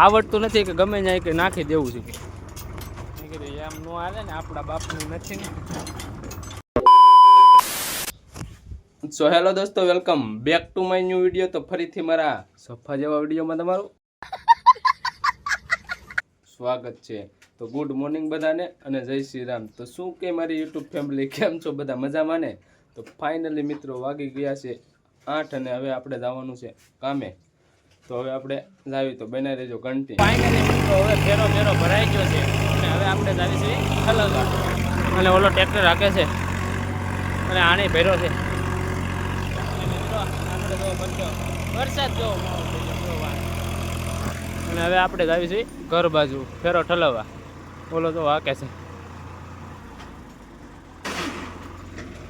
આવડતું નથી કે ગમે ત્યાં કે નાખી દેવું છે. મેં કીધું એમ નો હાલે ને આપણા બાપનું નથી ને સો હેલો દોસ્તો welcome back to my new video તો ફરીથી મારા સફા જેવા વિડીયોમાં તમારું સ્વાગત છે. તો ગુડ મોર્નિંગ બધાને અને જય શ્રી રામ. તો શું કે મારી યુટ્યુબ ફેમિલી કેમ છો? બધા મજામાં ને? તો ફાઇનલી મિત્રો વાગી ગયા છે આઠ અને હવે આપણે જવાનું છે કામે. તો હવે આપણે જાવી તો બનાવી દેજો કંટી ફાઇનલી મિત્રો, હવે ફેરો ફેરો ભરાઈ ગયો છે. અને હવે આપણે જાવી છે ખલંગા અને ઓલો ટ્રેક્ટર રાખે છે. અને આને ભેરો છે. અને હવે આપણે જાવી છીએ ઘર બાજુ, ફેરો ઠલવવા. ઓલો તો વાકે છે.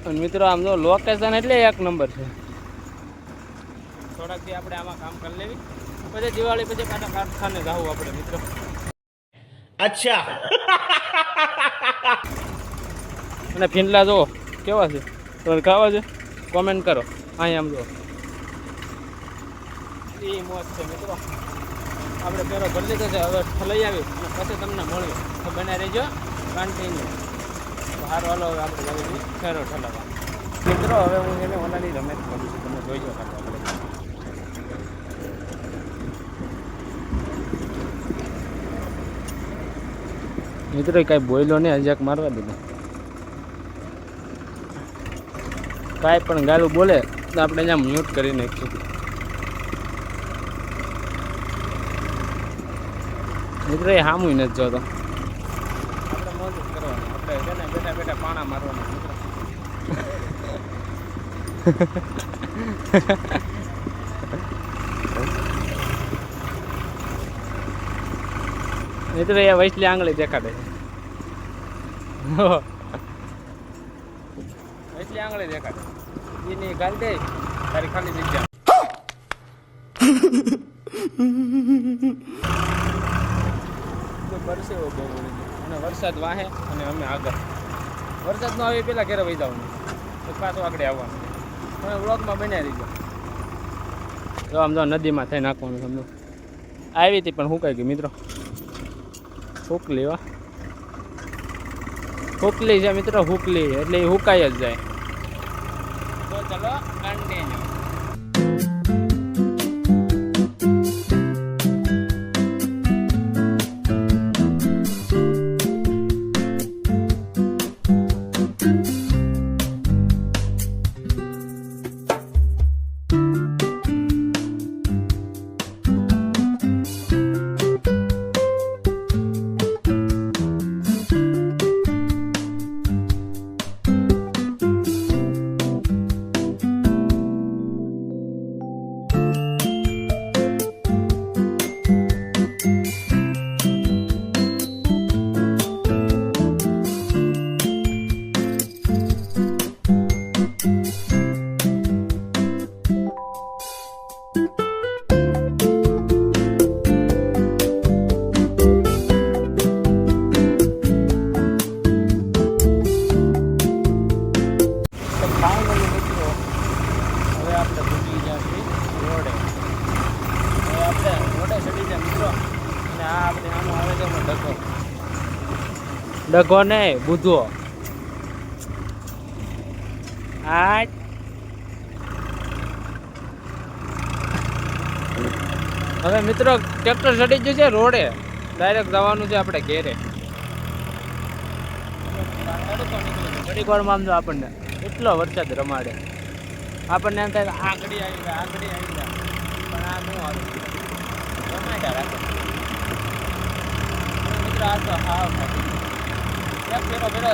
અને મિત્રો, આમ જો લોકેશન એટલે એક નંબર છે. થોડાકથી આપણે આમાં કામ કરી લેવી. પછી દિવાળી પછી પાછા કારખાને જવું આપણે મિત્રો. અચ્છા. અને ફીંડલા જુઓ કેવા છે? તમને ખાવા છે? કોમેન્ટ કરો. અહીં આમ જુઓ. એ મોજ છે મિત્રો. આપણે પહેલો ભરી લીધો છે હવે લઈ આવી અને પછી તમને મળ્યું તો બને રહેજો. કન્ટિન્યુ સારું હાલો હવે આપણે ફેરો ઠલાવા મિત્રો હવે હું એને ઓલાની રમેશ કરું છું. તમે જોઈજો શકો મિત્રો કાંઈ બોયલો ને હજાક મારવા દીધો. કાંઈ પણ ગાલું બોલે, તો આપણે અહીંયા મ્યુટ કરી નાખીશું મિત્રો એ હામું નથી જોતો. આપણે બેઠા બેઠા પાણા મારવાના મિત્રો મિત્રો એ વૈસલી આંગળી દેખાડે. છે વૈસલી આંગળી દેખાડે. એની ગાલ દે, તારી ખાલી જગ્યા. વરસે અને વરસાદ વાહે અને અમે આગળ. વરસાદ નો આવે પેલા ઘેરે વહી જવાનું. તો પાછું આગળ આવવાનું. અને વ્લોગમાં બનાવી દીધો. જો આમ નદીમાં થઈ નાખવાનું સમજો. આવી હતી પણ હું હુકાઈ ગઈ, મિત્રો? હુકલી વા હુકલી છે મિત્રો હુકલી એટલે એ હુકાઈ જ જાય. ચલો કન્ટિન્યુ ડગો ને બુધો. આઠ હવે મિત્રો ટ્રેક્ટર ચડી ગયું છે રોડે. ડાયરેક્ટ જવાનું છે આપણે ઘેરે. ઘડીક વારમાં આપણને એટલો વરસાદ રમાડે. આપણને એમ થાય આ ઘડી આવી જાય આ ઘડી આવી જાય. પણ આ શું આવે રમાડ્યા રાખે. મિત્રો, આ તો હાવ એક ફેરો ફેરો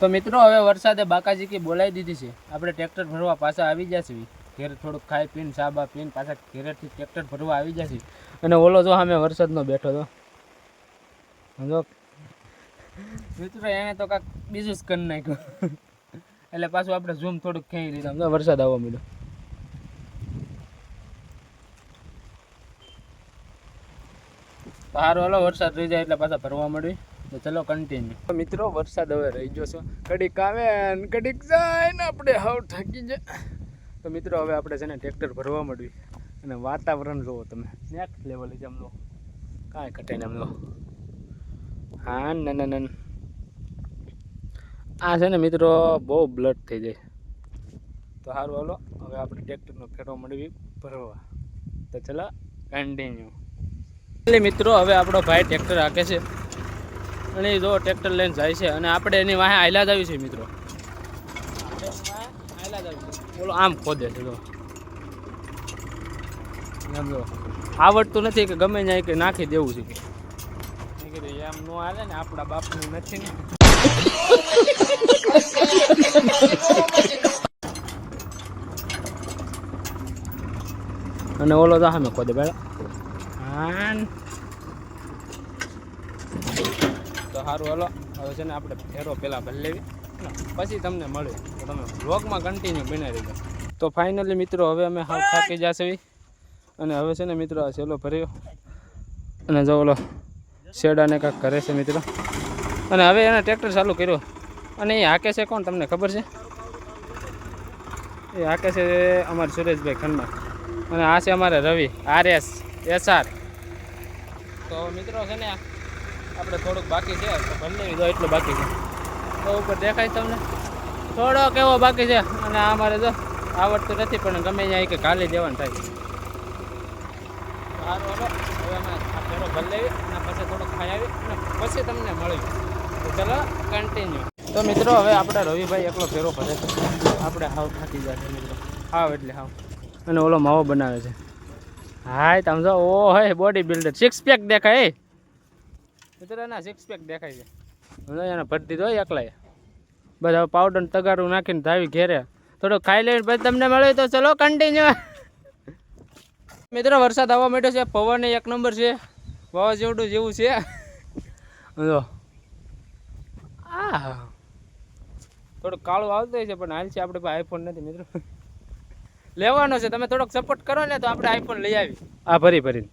તો મિત્રો, હવે વરસાદે બાકાજી કી બોલાવી દીધી છે. આપણે ટ્રેક્ટર ભરવા પાછા આવી જશે ઘેર થોડુંક ખાઈ પીને, સાબા પીને, પાછા ઘેરેથી ટ્રેક્ટર ભરવા આવી જશે અને ઓલો જો સામે વરસાદનો બેઠો તો જો. મિત્રો, એને તો કાંક બીજું જ કરી નાખ્યું. એટલે પાછું આપણે ઝૂમ થોડુંક ખેંચી લીધું. વરસાદ આવવા મળ્યો સારું હાલો, વરસાદ રહી જાય એટલે પાછા ભરવા મળી તો ચલો કન્ટિન્યુ મિત્રો, વરસાદ હવે રહી ગયો છો. કડીક આવે ને કડીક જાય ને આપણે હાવ થાકી જાય તો મિત્રો, હવે આપણે છે ને ટ્રેક્ટર ભરવા મળ્યું અને વાતાવરણ જુઓ તમે. નેક્સ્ટ લેવલ છે લો. કાંઈ ઘટે ને લો. હા, ના ના ના આ છે ને મિત્રો, બહુ બ્લડ થઈ જાય. તો સારું હાલો. હવે આપણે ટ્રેક્ટરનો ફેરો મળવી ભરવા. તો ચલો કન્ટિન્યુ મિત્રો, હવે આપણો ભાઈ ટ્રેક્ટર રાખે છે. અને જો ટ્રેક્ટર લઈને જાય છે અને આપણે એની વાહે આયલા જ આવ્યું છે મિત્રો. બોલો, આમ ખોદે છે, જો. આમ જો. આવડતું નથી કે ગમે ત્યાં કે નાખી દેવું છે. એમ નો હાલે ને, આપણા બાપનું નથી. ને અને ઓલો તો સામે ખોદે બેડા આન તો સારું હલો. હવે છે ને આપણે ફેરો પહેલાં ભરી લેવી. પછી તમને મળે તો તમે વ્લોગમાં કન્ટિન્યુ બનાવી રહ્યો તો ફાઇનલી મિત્રો, હવે અમે હાવ થાકી જશે અને હવે છે ને મિત્રો, આ સેલો ભર્યો. અને જો ઓલો શેડાને કાંઈક કરે છે મિત્રો. અને હવે એને ટ્રેક્ટર ચાલુ કર્યો. અને એ હાકે છે કોણ તમને ખબર છે? એ હાકે છે અમારે સુરેશભાઈ ખન્ના. અને આ છે અમારે Ravi, R S S R. તો મિત્રો છે ને, આપણે થોડુંક બાકી છે, તો ભરી દો એટલું બાકી છે. તો ઉપર દેખાય તમને? થોડો કેવો બાકી છે, અને આ અમારે જો આવડતું નથી, પણ ગમે ત્યાં કે કાલે દેવાનું થાય. સારું હાલો. હવે અમે આ લેવી, અને પછી થોડુંક ખાઈ આવી, અને પછી તમને મળ્યું તો ચલો કન્ટિન્યુ તો મિત્રો, હવે આપણે રવિભાઈ એકલો ફેરો ભરે છે. આપણે હાવ થાકી જાય મિત્રો. હાવ એટલે હાવ. અને ઓલો માવો બનાવે છે. હાય, તમે જો ઓ હે બોડી બિલ્ડર સિક્સ પેક દેખાય એ ના સિક્સ પેક દેખાય છે. હું એને ભરી દીધો એકલાય બસ હવે પાવડર તગારું નાખીને ધાવી ઘેરે. થોડું ખાઈ લઈને પછી તમને મળે તો ચલો કન્ટિન્યુ મિત્રો, વરસાદ આવવા માંડ્યો છે, પવન એક નંબર છે. વાવાઝોડું જેવું છે. જો. આ. થોડું કાળું આવતું છે, પણ હાલ છે, આપણે આઈફોન નથી, મિત્રો. લેવાનો છે. તમે થોડોક સપોર્ટ કરો ને તો આપણે આઈફોન લઈ આવી. આ ભરી ભરી.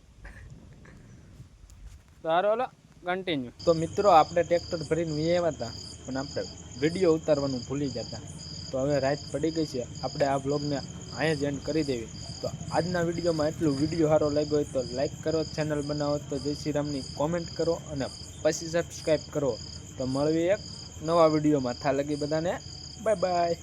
સારો હલો. કન્ટિન્યુ તો મિત્રો આપણે ટ્રેક્ટર ભરીને વી આવ્યા હતા પણ આપણે વીડિયો ઉતારવાનું ભૂલી જતા તો હવે રાત પડી ગઈ છે. આપણે આ બ્લોગને અહીંયા જ એન્ડ કરી દેવી. તો આજના વિડીયોમાં એટલું વીડિયો સારો લાગ્યો હોય તો લાઇક કરો ચેનલ બનાવો તો જય શ્રી રામની કોમેન્ટ કરો અને પછી સબસ્ક્રાઈબ કરો. તો મળવી એક નવા વિડીયોમાં. થા લગી બધાને. Bye bye